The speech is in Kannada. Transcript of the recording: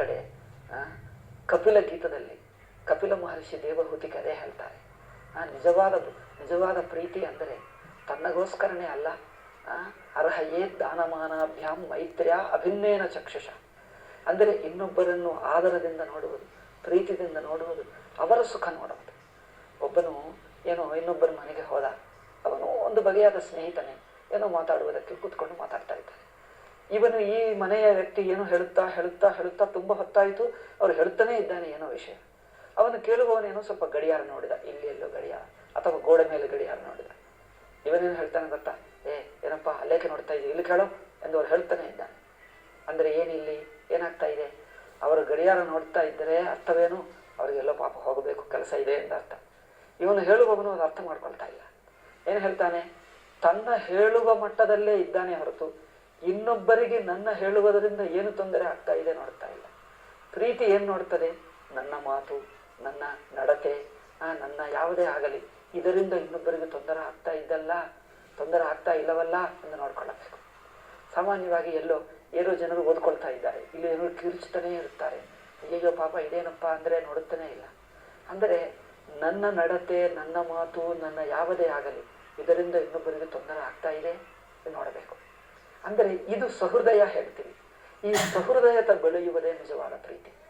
ಕಡೆ ಕಪಿಲ ಗೀತದಲ್ಲಿ ಕಪಿಲ ಮಹರ್ಷಿ ದೇವಹೂತಿ ಕಥೆ ಹೇಳ್ತಾರೆ. ಆ, ನಿಜವಾದ ನಿಜವಾದ ಪ್ರೀತಿ ಅಂದರೆ ತನ್ನಗೋಸ್ಕರನೇ ಅಲ್ಲ. ಅರ್ಹಯೇ ದಾನಮಾನಾಭ್ಯಾಂ ಮೈತ್ರ್ಯ ಅಭಿನ್ನೇನ ಚಕ್ಷುಷ. ಅಂದರೆ ಇನ್ನೊಬ್ಬರನ್ನು ಆದರದಿಂದ ನೋಡುವುದು ಪ್ರೀತಿಯಿಂದ ನೋಡುವುದು ಅವರ ಸುಖ ನೋಡುವುದು. ಒಬ್ಬನು ಏನೋ ಇನ್ನೊಬ್ಬರ ಮನೆಗೆ ಹೋದ ಅವನು ಒಂದು ಬಗೆಯಾದ ಸ್ನೇಹಿತನೇ ಏನೋ ಮಾತಾಡುವುದಕ್ಕೆ ಕೂತ್ಕೊಂಡು ಮಾತಾಡ್ತಾ ಇದ್ದಾನೆ. ಇವನು ಈ ಮನೆಯ ವ್ಯಕ್ತಿ ಏನು ಹೇಳುತ್ತಾ ಹೇಳುತ್ತಾ ಹೇಳುತ್ತಾ ತುಂಬ ಹೊತ್ತಾಯಿತು. ಅವ್ರು ಹೇಳುತ್ತಾನೆ ಇದ್ದಾನೆ ಏನೋ ವಿಷಯ. ಅವನು ಕೇಳುವವನೇನೋ ಸ್ವಲ್ಪ ಗಡಿಯಾರ ನೋಡಿದ. ಇಲ್ಲಿ ಎಲ್ಲೋ ಗಡಿಯಾರ ಅಥವಾ ಗೋಡೆ ಮೇಲೆ ಗಡಿಯಾರ ನೋಡಿದ. ಇವನೇನು ಹೇಳ್ತಾನೆ ಗೊತ್ತಾ? ಏ, ಏನಪ್ಪ ಅಲ್ಲೇಕೆ ನೋಡ್ತಾ ಇದ್ದೀವಿ ಇಲ್ಲಿ ಕೇಳೋ ಎಂದು ಅವ್ರು ಹೇಳ್ತಾನೆ ಇದ್ದಾನೆ. ಅಂದ್ರೆ ಏನಿಲ್ಲಿ ಏನಾಗ್ತಾ ಇದೆ? ಅವರು ಗಡಿಯಾರ ನೋಡ್ತಾ ಇದ್ದರೆ ಅರ್ಥವೇನು? ಅವರಿಗೆಲ್ಲೋ ಪಾಪ ಹೋಗಬೇಕು, ಕೆಲಸ ಇದೆ ಎಂದ ಅರ್ಥ. ಇವನು ಹೇಳುವವನು ಅದು ಅರ್ಥ ಮಾಡ್ಕೊಳ್ತಾ ಇಲ್ಲ. ಏನು ಹೇಳ್ತಾನೆ? ತನ್ನ ಹೇಳುವ ಮಟ್ಟದಲ್ಲೇ ಇದ್ದಾನೆ ಹೊರತು ಇನ್ನೊಬ್ಬರಿಗೆ ನನ್ನ ಹೇಳುವುದರಿಂದ ಏನು ತೊಂದರೆ ಆಗ್ತಾ ಇದೆ ನೋಡ್ತಾ ಇಲ್ಲ. ಪ್ರೀತಿ ಏನು ನೋಡ್ತದೆ? ನನ್ನ ಮಾತು, ನನ್ನ ನಡತೆ ನನ್ನ ಯಾವುದೇ ಆಗಲಿ, ಇದರಿಂದ ಇನ್ನೊಬ್ಬರಿಗೆ ತೊಂದರೆ ಆಗ್ತಾ ಇದ್ದಲ್ಲ ತೊಂದರೆ ಆಗ್ತಾ ಇಲ್ಲವಲ್ಲ ಎಂದು ನೋಡ್ಕೊಳ್ಳಬೇಕು. ಸಾಮಾನ್ಯವಾಗಿ ಎಲ್ಲೋ ಏನೋ ಜನರು ಓದ್ಕೊಳ್ತಾ ಇದ್ದಾರೆ, ಇಲ್ಲಿ ಏನೋ ಕಿರುಚುತ್ತಾನೇ ಇರುತ್ತಾರೆ ಅಯ್ಯಯ್ಯೋ ಪಾಪ, ಇದೇನಪ್ಪ ಅಂದರೆ ನೋಡುತ್ತಾನೆ ಇಲ್ಲ. ಅಂದರೆ ನನ್ನ ನಡತೆ, ನನ್ನ ಮಾತು, ನನ್ನ ಯಾವುದೇ ಆಗಲಿ, ಇದರಿಂದ ಇನ್ನೊಬ್ಬರಿಗೆ ತೊಂದರೆ ಆಗ್ತಾ ಇದೆ ನೋಡಬೇಕು. ಅಂದರೆ ಇದು ಸಹೃದಯ ಹೇಳ್ತೀವಿ ಈ ಸಹೃದಯತ ಬೆಳೆಯುವುದೇ ನಿಜವಾದ ಪ್ರೀತಿ.